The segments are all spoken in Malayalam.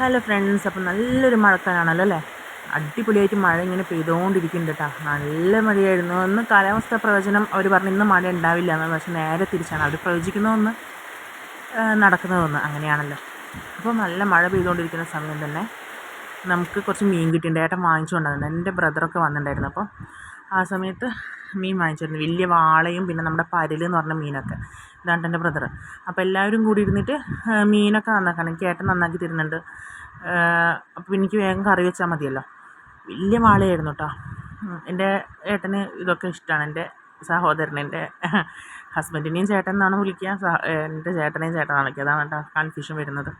ഹലോ ഫ്രണ്ട്സ് അപ്പോൾ നല്ലൊരു മഴക്കാലാണല്ലോ അല്ലേ? അടിപൊളിയായിട്ട് മഴ ഇങ്ങനെ പെയ്തുകൊണ്ടിരിക്കുന്നുണ്ട് കേട്ടോ നല്ല മഴയായിരുന്നു. ഒന്ന് കാലാവസ്ഥ പ്രവചനം അവർ പറഞ്ഞു ഇന്ന് മഴ ഉണ്ടാവില്ല എന്ന് പക്ഷേ നേരെ തിരിച്ചാണ്. അവർ പ്രവചിക്കുന്നതൊന്ന് നടക്കുന്നതൊന്ന് അങ്ങനെയാണല്ലോ. അപ്പോൾ നല്ല മഴ പെയ്തുകൊണ്ടിരിക്കുന്ന സമയം തന്നെ നമുക്ക് കുറച്ച് മീൻ കിട്ടിയിട്ടുണ്ട്. ഏട്ടൻ വാങ്ങിച്ചു എന്റെ ബ്രദറൊക്കെ വന്നിട്ടുണ്ടായിരുന്നു. അപ്പോൾ ആ സമയത്ത് മീൻ വാങ്ങിച്ചിരുന്നു. വലിയ വാളയും പിന്നെ നമ്മുടെ പരൽ എന്ന് പറഞ്ഞ മീനൊക്കെ. ഇതാണ് എന്റെ ബ്രദർ അപ്പോൾ എല്ലാവരും കൂടി ഇരുന്നിട്ട് മീനൊക്കെ നന്നാക്കണം. ഏട്ടൻ നന്നാക്കി തരുന്നുണ്ട്. അപ്പോൾ എനിക്ക് വേഗം കറി വെച്ചാൽ മതിയല്ലോ. വലിയ വാളയായിരുന്നു കേട്ടോ എന്റെ ഏട്ടന് ഇതൊക്കെ ഇഷ്ടമാണ്. എന്റെ സഹോദരൻ എന്റെ ഹസ്ബൻഡിനെയും ചേട്ടൻ എന്നാണ് വിളിക്കുക. സഹ എന്റെ ചേട്ടനെയും ചേട്ടനാണ് വിളിക്കുക. അതാണ് കേട്ടോ കൺഫ്യൂഷൻ വരുന്നത്.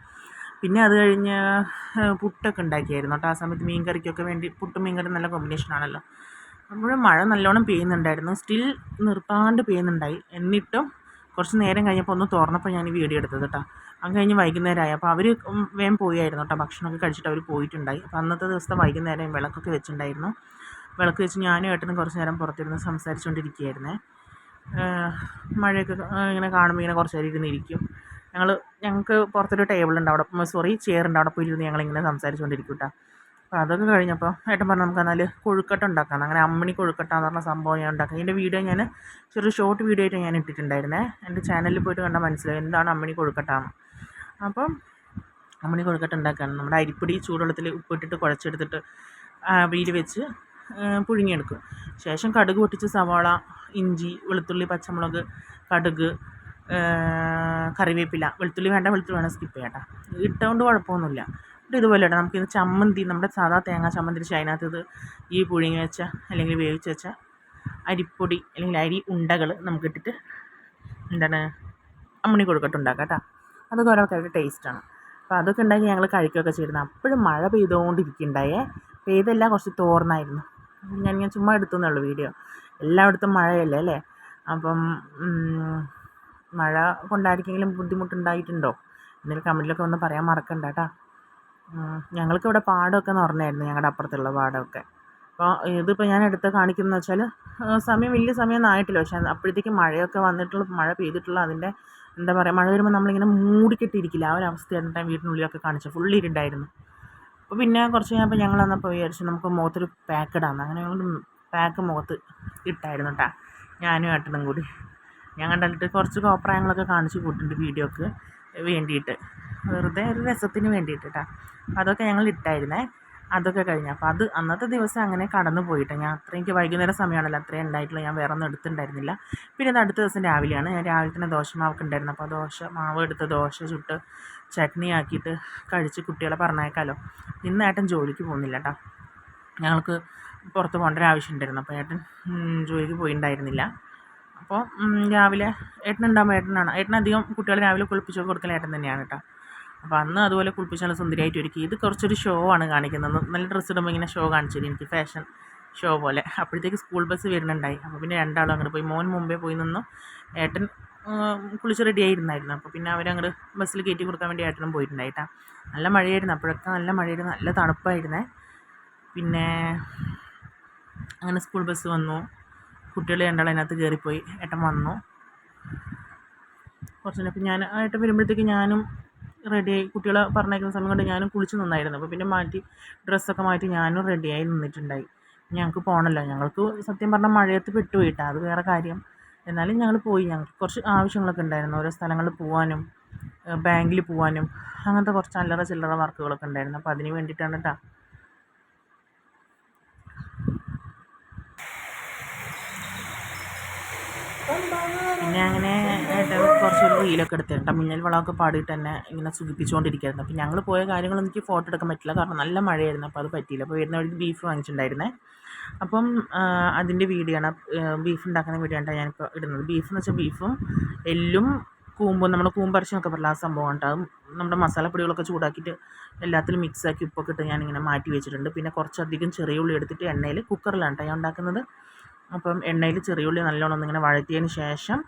പിന്നെ അത് കഴിഞ്ഞ് പുട്ടൊക്കെ ഉണ്ടാക്കിയായിരുന്നു കേട്ടോ ആ സമയത്ത് മീൻ കറിക്കൊക്കെ വേണ്ടി പുട്ടും മീൻ കറി നല്ല കോമ്പിനേഷൻ ആണല്ലോ. അപ്പോൾ മഴ നല്ലോണം പെയ്യുന്നുണ്ടായിരുന്നു. സ്റ്റിൽ നിർത്താണ്ട് പെയ്യുന്നുണ്ടായി. എന്നിട്ടും കുറച്ച് നേരം കഴിഞ്ഞപ്പോൾ ഒന്ന് തുറന്നപ്പോൾ ഞാൻ ഈ വീഡിയോ എടുത്തത് കേട്ടോ അത് കഴിഞ്ഞ് വൈകുന്നേരമായി. അപ്പോൾ അവർ വേഗം പോയായിരുന്നു കേട്ടോ ഭക്ഷണമൊക്കെ കഴിച്ചിട്ട് അവർ പോയിട്ടുണ്ടായി. അപ്പോൾ അന്നത്തെ ദിവസത്തെ വൈകുന്നേരം വിളക്കൊക്കെ വെച്ചിട്ടുണ്ടായിരുന്നു. വിളക്ക് വെച്ച് ഞാനും ഏട്ടനും കുറച്ച് നേരം പുറത്തിരുന്ന് സംസാരിച്ചുകൊണ്ടിരിക്കുകയായിരുന്നേ. മഴയൊക്കെ ഇങ്ങനെ കാണുമ്പോൾ ഇങ്ങനെ കുറച്ച് നേരം ഇരുന്നിരിക്കും ഞങ്ങൾ ഞങ്ങൾക്ക് പുറത്തൊരു ടേബിളുണ്ട് അവിടെ. സോറി ചെയറുണ്ട് അവിടെ പോയി ഇരുന്ന് ഞങ്ങളിങ്ങനെ സംസാരിച്ചുകൊണ്ടിരിക്കും കേട്ടോ അപ്പോൾ അതൊക്കെ കഴിഞ്ഞപ്പോൾ ഏട്ടൻ പറഞ്ഞു നമുക്ക് എന്നാൽ കൊഴുക്കട്ട ഉണ്ടാക്കാം. അങ്ങനെ അമ്മണി കൊഴുക്കട്ട എന്ന് പറഞ്ഞ സംഭവം ഞാൻ ഉണ്ടാക്കാം. ഇതിന്റെ വീഡിയോ ഞാൻ ചെറിയ ഷോർട്ട് വീഡിയോ ആയിട്ട് ഞാൻ ഇട്ടിട്ടുണ്ടായിരുന്നേ. എന്റെ ചാനലിൽ പോയിട്ട് കണ്ടാൽ മനസ്സിലായി എന്താണ് അമ്മണി കൊഴുക്കട്ട എന്ന്. അപ്പം അമ്മണി കൊഴുക്കട്ട ഉണ്ടാക്കുകയാണ് നമ്മുടെ അരിപ്പൊടി ചൂടുവെള്ളത്തിൽ ഉപ്പിട്ടിട്ട് കുഴച്ചെടുത്തിട്ട് ആവിയിൽ വെച്ച് പുഴുങ്ങിയെടുക്കും. ശേഷം കടുക് പൊട്ടിച്ച് സവാള ഇഞ്ചി വെളുത്തുള്ളി പച്ചമുളക് കടുക് കറിവേപ്പില. വെളുത്തുള്ളി വേണ്ട വെളുത്തുള്ളി വേണം സ്കിപ്പ് ചെയ്യട്ടോ ഇട്ടുകൊണ്ട് കുഴപ്പമൊന്നുമില്ല. എന്നിട്ട് ഇതുപോലെ ഇടാം നമുക്കിത് ചമ്മന്തി നമ്മുടെ സാധാ തേങ്ങ ചമ്മന്തി അതിനകത്ത് ഇത് ഈ പുഴുങ്ങി വെച്ച അല്ലെങ്കിൽ വേവിച്ച് വെച്ച അരിപ്പൊടി അല്ലെങ്കിൽ അരി ഉണ്ടകൾ നമുക്കിട്ടിട്ട് എന്താണ് അമ്മണി കൊടുക്കട്ട് ഉണ്ടാക്കാം കേട്ടോ. അതൊക്കെ ഓരോരുത്തരുടെ ടേസ്റ്റാണ് അപ്പോൾ അതൊക്കെ ഉണ്ടാക്കി ഞങ്ങൾ കഴിക്കുകയൊക്കെ ചെയ്തിരുന്നു. അപ്പോഴും മഴ പെയ്തുകൊണ്ടിരിക്കുന്നുണ്ടായേ പെയ്തല്ല കുറച്ച് തോർന്നായിരുന്നു. ഞാൻ ഞാൻ ചുമ്മാ എടുത്തുന്നുള്ളൂ വീഡിയോ എല്ലായിടത്തും മഴയല്ലേ അല്ലേ? അപ്പം മഴ കൊണ്ടായിരിക്കെങ്കിലും ബുദ്ധിമുട്ടുണ്ടായിട്ടുണ്ടോ? എന്തെങ്കിലും കമന്റിലൊക്കെ ഒന്ന് പറയാൻ മറക്കണ്ട കേട്ടോ. ഞങ്ങൾക്കിവിടെ പാടമൊക്കെ നിറഞ്ഞായിരുന്നു ഞങ്ങളുടെ അപ്പുറത്തുള്ള പാടമൊക്കെ. അപ്പോൾ ഇതിപ്പോൾ ഞാൻ എടുത്ത് കാണിക്കുന്നത് വെച്ചാൽ സമയം വലിയ സമയമൊന്നും ആയിട്ടില്ല. പക്ഷേ അപ്പോഴത്തേക്കും മഴയൊക്കെ വന്നിട്ടുള്ള മഴ പെയ്തിട്ടുള്ള അതിന്റെ എന്താ പറയുക മഴ വരുമ്പോൾ നമ്മളിങ്ങനെ മൂടിക്കെട്ടിയിരിക്കില്ല ആ ഒരു അവസ്ഥയാണ് വീട്ടിനുള്ളിലൊക്കെ കാണിച്ചത്. ഫുള്ള് ഇരുണ്ടായിരുന്നു. അപ്പോൾ പിന്നെ കുറച്ച് കഴിഞ്ഞപ്പോൾ ഞങ്ങൾ വന്നപ്പോൾ വിചാരിച്ചു നമുക്ക് മുഖത്തൊരു പാക്ക് ഇടാമെന്ന് അങ്ങനെ ഞങ്ങൾ പാക്ക് മുഖത്ത് ഇട്ടായിരുന്നു കേട്ടോ ഞാനും ഏട്ടനും കൂടി. ഞാൻ കണ്ടിട്ട് കുറച്ച് കോപ്രായങ്ങളൊക്കെ കാണിച്ച് കൂട്ടിട്ടുണ്ട് വീഡിയോക്ക് വേണ്ടിയിട്ട്. വെറുതെ ഒരു രസത്തിന് വേണ്ടിയിട്ട് കേട്ടോ അതൊക്കെ ഞങ്ങൾ ഇട്ടായിരുന്നേ. അതൊക്കെ കഴിഞ്ഞു. അപ്പോൾ അത് അന്നത്തെ ദിവസം അങ്ങനെ കടന്നു പോയിട്ട്. ഞാൻ അത്ര എനിക്ക് വൈകുന്നേരം സമയമാണല്ലോ അത്രയും ഉണ്ടായിട്ടുള്ള. ഞാൻ വേറെ ഒന്നും എടുത്തിട്ടുണ്ടായിരുന്നില്ല. പിന്നെ അത് അടുത്ത ദിവസം രാവിലെയാണ്. ഞാൻ രാവിലെ തന്നെ ദോശ മാവൊക്കെ ഉണ്ടായിരുന്നു അപ്പോൾ ദോശ മാവ് എടുത്ത് ദോശ ചുട്ട് ചട്നി ആക്കിയിട്ട് കഴിച്ച് കുട്ടികളെ പറഞ്ഞേക്കാലോ ഇന്ന് ഏട്ടൻ ജോലിക്ക് പോകുന്നില്ല കേട്ടോ ഞങ്ങൾക്ക് പുറത്ത് പോകേണ്ട ഒരു ആവശ്യം ഉണ്ടായിരുന്നു അപ്പോൾ ഏട്ടൻ ജോലിക്ക് പോയിട്ടുണ്ടായിരുന്നില്ല അപ്പോൾ രാവിലെ ഏട്ടനുണ്ടാകുമ്പോൾ ഏട്ടനാണ്. ഏട്ടനധികം കുട്ടികളെ രാവിലെ കുളിപ്പിച്ച് കൊടുക്കൽ ഏട്ടൻ തന്നെയാണ് കേട്ടോ. അപ്പോൾ അന്ന് അതുപോലെ കുളിപ്പിച്ച് നല്ല സുന്ദരിയായിട്ട് ഒരുക്കി. ഇത് കുറച്ചൊരു ഷോ ആണ് കാണിക്കുന്നത്. നല്ല ഡ്രസ്സ് ഇടുമ്പോൾ ഇങ്ങനെ ഷോ കാണിച്ചത് എനിക്ക് ഫാഷൻ ഷോ പോലെ. അപ്പോഴത്തേക്ക് സ്കൂൾ ബസ് വരുന്നുണ്ടായി. അപ്പോൾ പിന്നെ രണ്ടാളും അങ്ങോട്ട് പോയി. മോൻ മുമ്പേ പോയി നിന്നു. ഏട്ടൻ കുളിച്ച് റെഡി ആയിരുന്നായിരുന്നു. അപ്പോൾ പിന്നെ അവരങ്ങോട്ട് ബസ്സിൽ കയറ്റി കൊടുക്കാൻ വേണ്ടി ഏട്ടനും പോയിട്ടുണ്ടായിട്ടാ നല്ല മഴയായിരുന്നു. അപ്പോഴൊക്കെ നല്ല മഴയായിരുന്നു. നല്ല തണുപ്പായിരുന്നേ. പിന്നെ അങ്ങനെ സ്കൂൾ ബസ് വന്നു. കുട്ടികൾ രണ്ടാളും അതിനകത്ത് കയറിപ്പോയി ഏട്ടൻ വന്നു. കുറച്ച് നേരം ഞാൻ ഏട്ടൻ വരുമ്പോഴത്തേക്ക് ഞാനും റെഡിയായി കുട്ടികളെ പറഞ്ഞേക്കുന്ന സമയം കൊണ്ട് ഞാനും കുളിച്ച് നിന്നായിരുന്നു. അപ്പോൾ പിന്നെ മാറ്റി ഡ്രസ്സൊക്കെ മാറ്റി ഞാനും റെഡിയായി നിന്നിട്ടുണ്ടായി. ഞങ്ങൾക്ക് പോകണമല്ലോ ഞങ്ങൾക്ക് സത്യം പറഞ്ഞാൽ മഴയത്ത് പെട്ടുപോയിട്ടാ അത് വേറെ കാര്യം. എന്നാലും ഞങ്ങൾ പോയി. ഞങ്ങൾക്ക് കുറച്ച് ആവശ്യങ്ങളൊക്കെ ഉണ്ടായിരുന്നു. ഓരോ സ്ഥലങ്ങളിൽ പോകാനും ബാങ്കിൽ പോകാനും അങ്ങനത്തെ കുറച്ച് അല്ലറ ചില്ലറ വർക്കുകളൊക്കെ ഉണ്ടായിരുന്നു. അപ്പോൾ അതിന് വേണ്ടിയിട്ടാണ് കേട്ടോ പിന്നെ അങ്ങനെ കുറച്ചൊരു റീലൊക്കെ എടുത്തിട്ടുണ്ട് മിന്നൽ വളമൊക്കെ പാടിയിട്ട് തന്നെ ഇങ്ങനെ സുഖിപ്പിച്ചുകൊണ്ടിരിക്കുകയായിരുന്നു അപ്പോൾ ഞങ്ങൾ പോയ കാര്യങ്ങളൊന്നും എനിക്ക് ഫോട്ടോ എടുക്കാൻ പറ്റില്ല. കാരണം നല്ല മഴയായിരുന്നു. അപ്പോൾ അത് പറ്റിയില്ല. അപ്പോൾ വരുന്ന വഴി ബീഫ് വാങ്ങിച്ചിട്ടുണ്ടായിരുന്നേ. അപ്പം അതിന്റെ വീഡിയോ ആണ് ബീഫ് ഉണ്ടാക്കുന്ന വീഡിയോ ആണ് ഞാനിപ്പോൾ ഇടുന്നത്. ബീഫ് എന്ന് വെച്ചാൽ ബീഫും എല്ലും കൂമ്പും നമ്മുടെ കൂമ്പരച്ചെന്നൊക്കെ പറഞ്ഞ ആ സംഭവം ഉണ്ട്. അതും നമ്മുടെ മസാലപ്പൊടികളൊക്കെ ചൂടാക്കിയിട്ട് എല്ലാത്തിലും മിക്സാക്കി ഉപ്പൊക്കെ ഇട്ട് ഞാനിങ്ങനെ മാറ്റി വെച്ചിട്ടുണ്ട്. പിന്നെ കുറച്ചധികം ചെറിയ ഉള്ളി എടുത്തിട്ട് എണ്ണയിൽ കുക്കറിലാണ് കേട്ടോ ഞാൻ ഉണ്ടാക്കുന്നത്. അപ്പം എണ്ണയിൽ ചെറിയ ഉള്ളി നല്ലോണം ഒന്നിങ്ങനെ വഴറ്റിയതിന് ശേഷം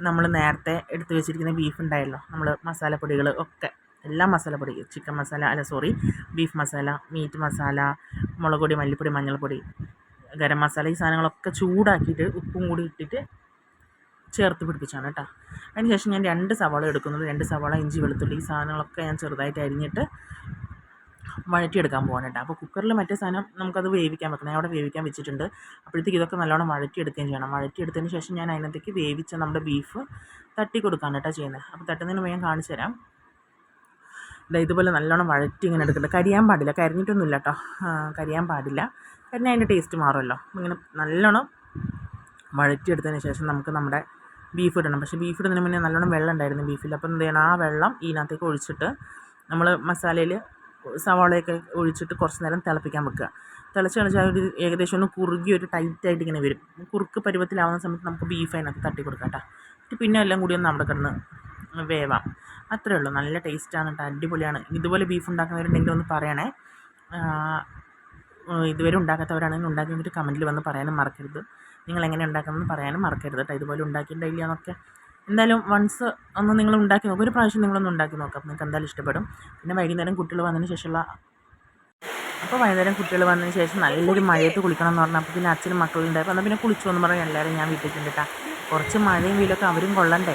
നമ്മൾ നേരത്തെ എടുത്തു വെച്ചിരിക്കുന്ന ബീഫ് ഉണ്ടായല്ലോ നമ്മൾ മസാലപ്പൊടികൾ ഒക്കെ എല്ലാ മസാലപ്പൊടി ചിക്കൻ മസാല അല്ല sorry beef masala meat masala മുളക് പൊടി മല്ലിപ്പൊടി മഞ്ഞൾപ്പൊടി ഗരം മസാല ഈ സാധനങ്ങളൊക്കെ ചൂടാക്കിയിട്ട് ഉപ്പും കൂടി ഇട്ടിട്ട് ചേർത്ത് പിടിപ്പിച്ചാണ് കേട്ടോ. അതിന് ശേഷം ഞാൻ രണ്ട് സവാള എടുക്കുന്നത് രണ്ട് സവാള ഇഞ്ചി വെളുത്തുള്ളി ഈ സാധനങ്ങളൊക്കെ ഞാൻ ചെറുതായിട്ട് അരിഞ്ഞിട്ട് വഴറ്റിയെടുക്കാൻ പോകാനായിട്ട് അപ്പോൾ കുക്കറിൽ മറ്റേ സാധനം നമുക്കത് വേവിക്കാൻ വെക്കണം. അവിടെ വേവിക്കാൻ വെച്ചിട്ടുണ്ട്. അപ്പോഴത്തേക്ക് ഇതൊക്കെ നല്ലോണം വഴറ്റിയെടുക്കുകയും ചെയ്യണം. വഴറ്റിയെടുത്തതിന് ശേഷം ഞാൻ അതിനകത്തേക്ക് വേവിച്ച നമ്മുടെ ബീഫ് തട്ടി കൊടുക്കാണ് കേട്ടോ ചെയ്യുന്നത്. അപ്പോൾ തട്ടുന്നതിന് വേഗം കാണിച്ചു തരാം. ഇതുപോലെ നല്ലോണം വഴറ്റി ഇങ്ങനെ എടുക്കുന്നുണ്ട്. കരിയാൻ പാടില്ല. കരിഞ്ഞിട്ടൊന്നുമില്ല കേട്ടോ. കരിയാൻ പാടില്ല. കരിഞ്ഞ അതിന്റെ ടേസ്റ്റ് മാറുമല്ലോ. ഇങ്ങനെ നല്ലോണം വഴറ്റിയെടുത്തതിന് ശേഷം നമുക്ക് നമ്മുടെ ബീഫ് ഇടണം. പക്ഷേ ബീഫ് ഇടുന്നതിന് മുന്നേ നല്ലോണം വെള്ളം ഉണ്ടായിരുന്നു ബീഫിൽ. അപ്പോൾ എന്ത് ചെയ്യണം? ആ വെള്ളം ഇതിനകത്തേക്ക് ഒഴിച്ചിട്ട് നമ്മൾ മസാലയിൽ സവാളയൊക്കെ ഒഴിച്ചിട്ട് കുറച്ച് നേരം തിളപ്പിക്കാൻ വെക്കുക. തിളച്ച് കളിച്ചാൽ ഒരു ഏകദേശം ഒന്ന് കുറുകി ഒരു ടൈറ്റായിട്ട് ഇങ്ങനെ വരും. കുറുക്ക് പരുവത്തിലാവുന്ന സമയത്ത് നമുക്ക് ബീഫ് അതിനകത്ത് തട്ടി കൊടുക്കാം കേട്ടോ. എന്നിട്ട് പിന്നെ എല്ലാം കൂടി ഒന്ന് അവിടെ കിടന്ന് വേവാം. അത്രേ ഉള്ളൂ. നല്ല ടേസ്റ്റാണ് കേട്ടോ. അടിപൊളിയാണ്. ഇതുപോലെ ബീഫ് ഉണ്ടാക്കുന്നവരുണ്ടെങ്കിൽ ഒന്ന് പറയണേ. ഇതുവരെ ഉണ്ടാക്കാത്തവരാണെങ്കിൽ ഉണ്ടാക്കി കഴിഞ്ഞിട്ട് കമന്റിൽ വന്ന് പറയാനും മറക്കരുത്. നിങ്ങൾ എങ്ങനെ ഉണ്ടാക്കണമെന്ന് പറയാനും മറക്കരുത് കേട്ടോ. ഇതുപോലെ ഉണ്ടാക്കിയിട്ടുണ്ടായില്ല എന്നൊക്കെ എന്തായാലും വൺസ് ഒന്ന് നിങ്ങൾ ഉണ്ടാക്കി നോക്കുക ഒരു പ്രാവശ്യം നിങ്ങളൊന്ന് ഉണ്ടാക്കി നോക്കാം. നിങ്ങൾക്ക് എന്തായാലും ഇഷ്ടപ്പെടും. പിന്നെ വൈകുന്നേരം കുട്ടികൾ വന്നതിന് ശേഷമുള്ള അപ്പോൾ വൈകുന്നേരം കുട്ടികൾ വന്നതിന് ശേഷം നല്ലൊരു മഴയത്ത് കുളിക്കണം എന്ന് പറഞ്ഞാൽ അപ്പോൾ പിന്നെ അച്ഛനും മക്കളും ഉണ്ടായപ്പോൾ എന്നാൽ പിന്നെ കുളിച്ചു എന്ന് പറഞ്ഞാൽ എല്ലാവരും ഞാൻ വീട്ടിൽ കേട്ടോ കുറച്ച് മഴയും വെയിലൊക്കെ അവരും കൊള്ളണ്ടേ?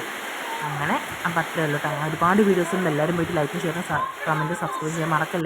അങ്ങനെ അപ്പം പത്തേ ഉള്ളൂ കേട്ടോ ഒരുപാട് വീഡിയോസ് ഉണ്ട്. എല്ലാവരും പോയിട്ട് ലൈക്കും ഷെയറും കമന്റ് സബ്സ്ക്രൈബ് ചെയ്യാൻ മറക്കല്ലേ?